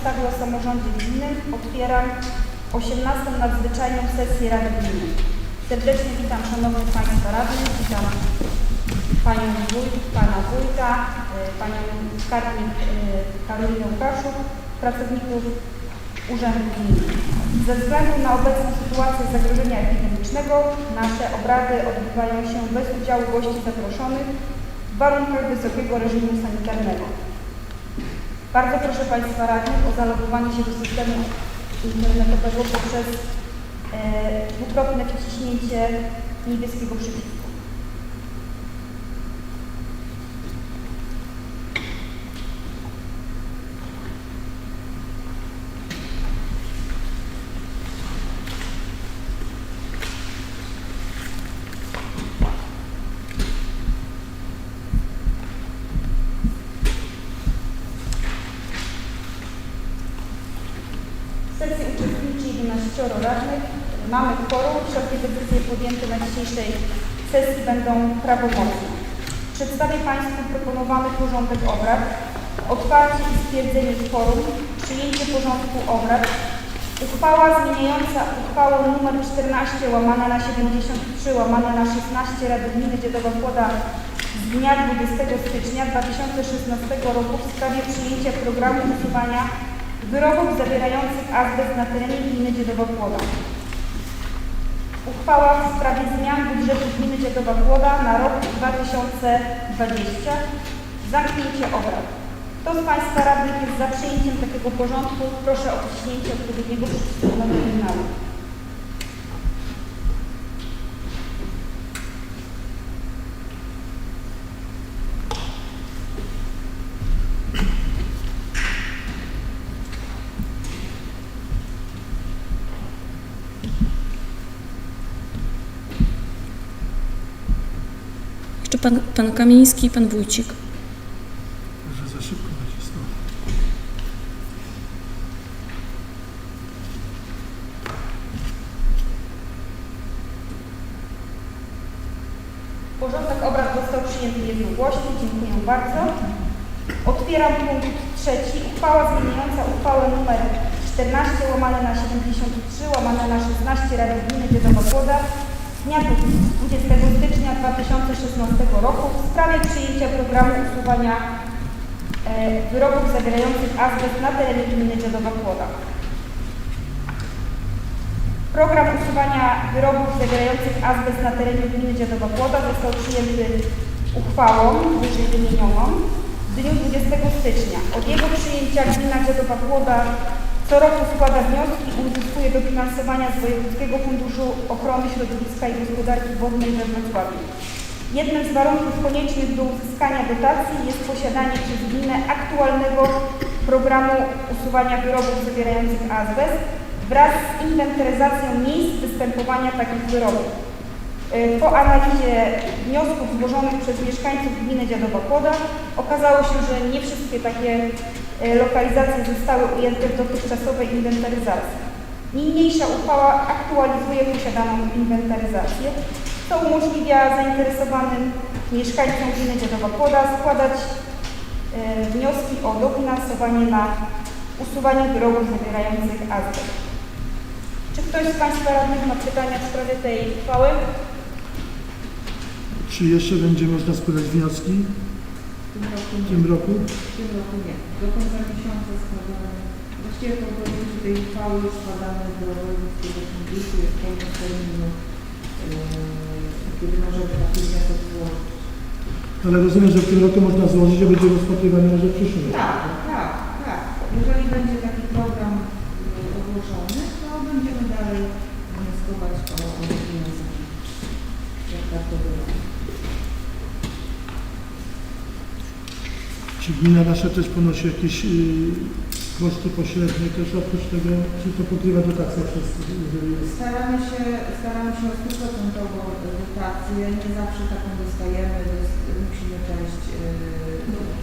ustawy o samorządzie gminnym otwieram 18. nadzwyczajną sesję Rady Gminy. Serdecznie witam Szanownych Państwa Radnych, witam Panią Wójt, Pana Wójta, y, Panią Skarbnik y, Karolinę Łukaszów, pracowników Urzędu Gminy. Ze względu na obecną sytuację zagrożenia epidemicznego nasze obrady odbywają się bez udziału gości zaproszonych w warunkach wysokiego reżimu sanitarnego. Bardzo proszę Państwa radnych o zalogowanie się do systemu internetowego poprzez e, dwukrotne wciśnięcie niebieskiego przycisku. 15 radnych. Mamy kworum, wszelkie decyzje podjęte na dzisiejszej sesji będą prawomocne. Przedstawię Państwu proponowany porządek obrad, otwarcie i stwierdzenie kworum, przyjęcie porządku obrad, uchwała zmieniająca uchwałę nr 14 łamana na 73 łamana na 16 Rady Gminy Dziedowa Płoda z dnia 20 stycznia 2016 roku w sprawie przyjęcia programu usuwania wyrobów zawierających azbest na terenie gminy Dziedowa Kłoda. Uchwała w sprawie zmian budżetu gminy Dziedowa Kłoda na rok 2020. Zamknięcie obrad. Kto z Państwa radnych jest za przyjęciem takiego porządku? Proszę o wciśnięcie odpowiedniego przycisku na terminalu. Jeszcze pan, pan Kamiński i pan Wójcik. Może za szybko nacisnął. Porządek obrad został przyjęty jednogłośnie. Dziękuję bardzo. Otwieram punkt trzeci. Uchwała zmieniająca uchwałę nr 14 łamane na 73 łamane na 16 Rady Gminy z dnia 20 stycznia 2016 roku w sprawie przyjęcia programu usuwania e, wyrobów zawierających azbest na terenie gminy Dziedowa Kłoda. Program usuwania wyrobów zawierających azbest na terenie gminy Dziadowa Kłoda został przyjęty uchwałą wyżej wymienioną w dniu 20 stycznia. Od jego przyjęcia gmina Dziadowa Kłoda co roku składa wnioski i uzyskuje dofinansowania z Wojewódzkiego Funduszu Ochrony Środowiska i Gospodarki Wodnej we Wrocławiu. Jednym z warunków koniecznych do uzyskania dotacji jest posiadanie przez gminę aktualnego programu usuwania wyrobów zawierających azbest wraz z inwentaryzacją miejsc występowania takich wyrobów. Y, Po analizie wniosków złożonych przez mieszkańców gminy Dziadowa Kłoda okazało się, że nie wszystkie takie lokalizacje zostały ujęte w dotychczasowej inwentaryzacji. Niniejsza uchwała aktualizuje posiadaną inwentaryzację, co umożliwia zainteresowanym mieszkańcom gminy Dziadowa Kłoda składać y, wnioski o dofinansowanie na usuwanie wyrobów zawierających azbest. Czy ktoś z Państwa radnych ma pytania w sprawie tej uchwały? Czy jeszcze będzie można składać wnioski tym roku w tym roku? W tym roku nie. Do końca miesiąca składamy. Właściwie po podjęciu tej uchwały składamy do Wojewódzkiego Funduszu. Jest pełny terminu, yy, kiedy możemy wniosek złożyć. Ale rozumiem, że w tym roku można złożyć, a będzie rozpatrywany może w przyszłym roku. Tak, tak, tak. Jeżeli będzie taki program yy, ogłoszony, to będziemy dalej wnioskować o, o dofinansowanie. Jak tak to było. Czy gmina nasza też ponosi jakieś y, koszty pośrednie też oprócz tego, czy to pokrywa dotacja wszystko, jeżeli jest? Staramy się, staramy się o 100% dotację. Nie zawsze taką dostajemy, dost, musimy część yy,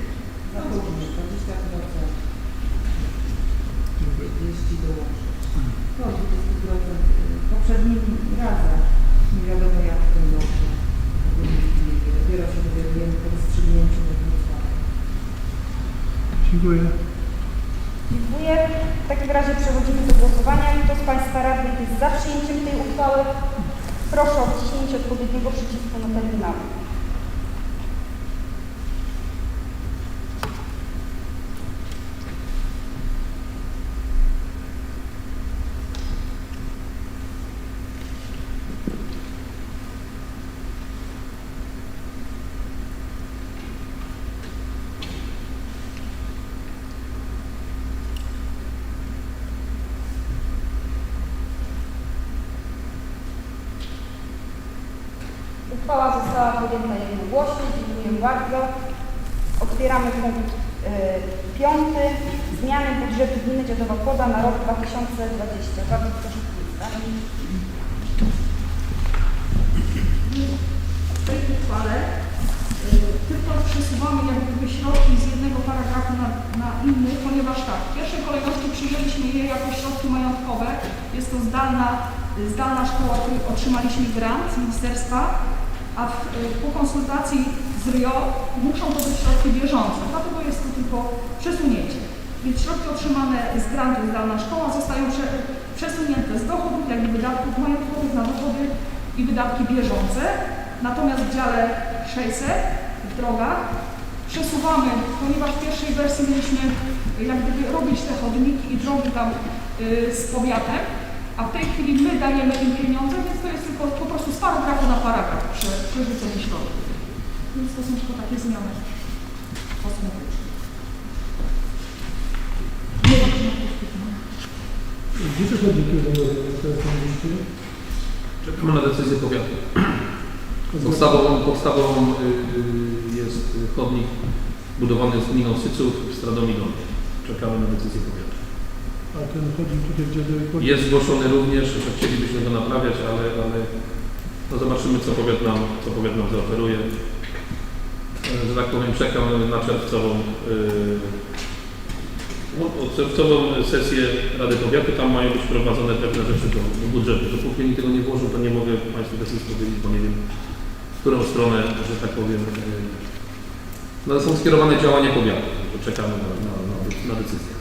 zapewnić, 20%, Dziękuję. 30 dołożyć. To 20% w poprzednim razem nie wiadomo jak w tym roku. Dopiero się dowiadujemy po rozstrzygnięciu we Wrocławiu. Dziękuję. Dziękuję. W takim razie przechodzimy do głosowania. Kto z Państwa radnych jest za przyjęciem tej uchwały? Proszę o wciśnięcie odpowiedniego przycisku na terminalu. Uchwała została podjęta jednogłośnie. Dziękuję bardzo. Otwieramy punkt y, piąty. Zmiany budżetu gminy Dziadowa Kłoda na rok 2020. Bardzo proszę w tej uchwale y, tylko przesuwamy jak gdyby środki z jednego paragrafu na, na inny, ponieważ tak, w pierwszej kolejności przyjęliśmy je jako środki majątkowe. Jest to zdalna, y, zdalna szkoła, której otrzymaliśmy grant z ministerstwa, a w, y, po konsultacji z RIO muszą to być środki bieżące, dlatego jest to tylko przesunięcie. Więc środki otrzymane z grantu zdalna szkoła zostają prze, przesunięte z dochodów, jak i wydatków majątkowych na dochody i wydatki bieżące. Natomiast w dziale 600 w drogach przesuwamy, ponieważ w pierwszej wersji mieliśmy jak gdyby robić te chodniki i drogi tam y, z powiatem, a w tej chwili my dajemy im pieniądze, więc to jest tylko po prostu z paragrafu na paragraf prze, przerzucenie środków. Więc to są tylko takie zmiany kosmetyczne. Nie wpływa. Gdzie będą teraz mówicie? Czekamy na decyzję powiatu. Podstawową, podstawową y, y, jest chodnik budowany z gminą Syców w Stradomilą. Czekamy na decyzję powiatu. A ten chodnik tutaj gdzie do Jest zgłoszony również, że chcielibyśmy go naprawiać, ale, ale no zobaczymy, co powiat nam, co powiat nam zaoferuje. E, Że tak powiem, czekam na czerwcową, yy, czerwcową sesję Rady Powiatu. Tam mają być wprowadzone pewne rzeczy do, do budżetu. Dopóki oni tego nie włożą, to nie mogę Państwu decyzji powiedzieć, bo nie wiem, w którą stronę, że tak powiem, yy, no, są skierowane działania powiatu. Czekamy na, na, na decyzję.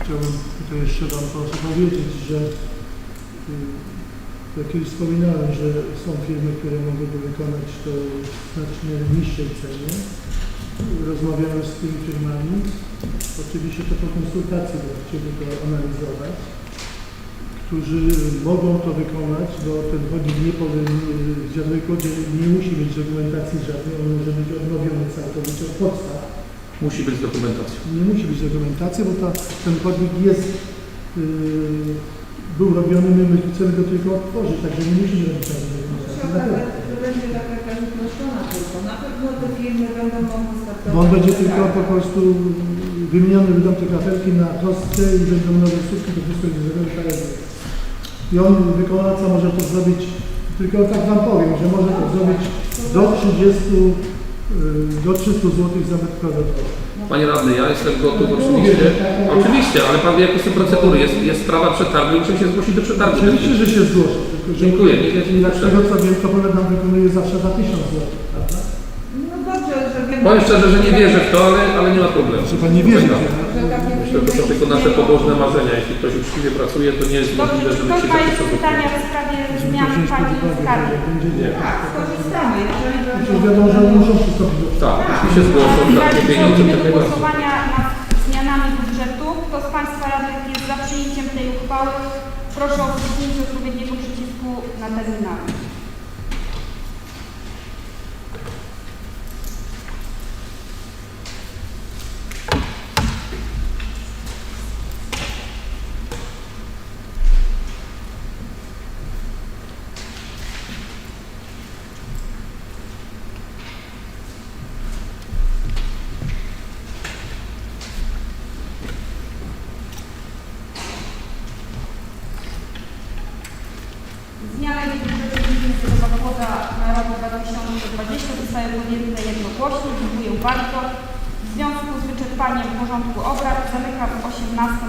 Chciałbym tutaj jeszcze Wam proszę powiedzieć, że y, jak kiedyś wspominałem, że są firmy, które mogłyby wykonać to w znacznie niższej cenie. Rozmawiałem z tymi firmami. Oczywiście to po konsultacji, chcieli to analizować. Którzy mogą to wykonać, bo ten chodnik nie powinien, w Dziadowej Kodzie nie musi mieć dokumentacji żadnej, on może być odnowiony całkowicie od podstaw. Musi być dokumentacja. Nie musi być dokumentacja, bo ta, ten chodnik jest, yy, był robiony, my, my chcemy go tylko otworzyć, także nie musimy robić Się dokumentacji. Na pewno. będzie taka jakaś uproszczona tylko. Na pewno te firmy będą mogły startować. Bo on będzie tylko Tak. po prostu wymieniony, będą te kafelki na kostce i będą nowe słupki, to wszystko jest zrobione tak jak jest. I on, wykonawca może to zrobić, tylko tak Wam powiem, że może to zrobić do 30, yy, do 300 zł za metr kwadratowy. Panie radny, ja jestem gotów oczywiście. Oczywiście, ale pan wie jakie są procedury. Jest, jest sprawa przetargu i muszę się zgłosić do przetargu. Oczywiście, że się zgłoszę, tylko że Dziękuję, ja się nie tego co wiem, to powiat nam wykonuje zawsze za 1000 zł, prawda? No dobrze, że wiemy. Powiem szczerze, że nie wierzę w to, ale, ale nie ma problemu. Że Pan nie wierzy. Tak. Myślę, że to są tylko nasze pobożne marzenia. Jeśli ktoś uczciwie pracuje, to nie jest Dobrze, możliwe, czy żeby ktoś się ma jeszcze pytania w sprawie zmian Pani Skargi? Nie. Tak, skorzystamy, jeżeli będą... wiadomo, że oni muszą przystąpić do Tak, jeśli się zgłoszą, tak, pieniądze, to do głosowania nad zmianami budżetu. Kto z Państwa radnych jest za przyjęciem tej uchwały? Proszę o wciśnięcie odpowiedniego przycisku na terminalu. Zmiany budżetu gminy Zielowa Woda na rok 2020 podjęte jednogłośnie. Dziękuję bardzo. W związku z wyczerpaniem porządku obrad zamykam 18.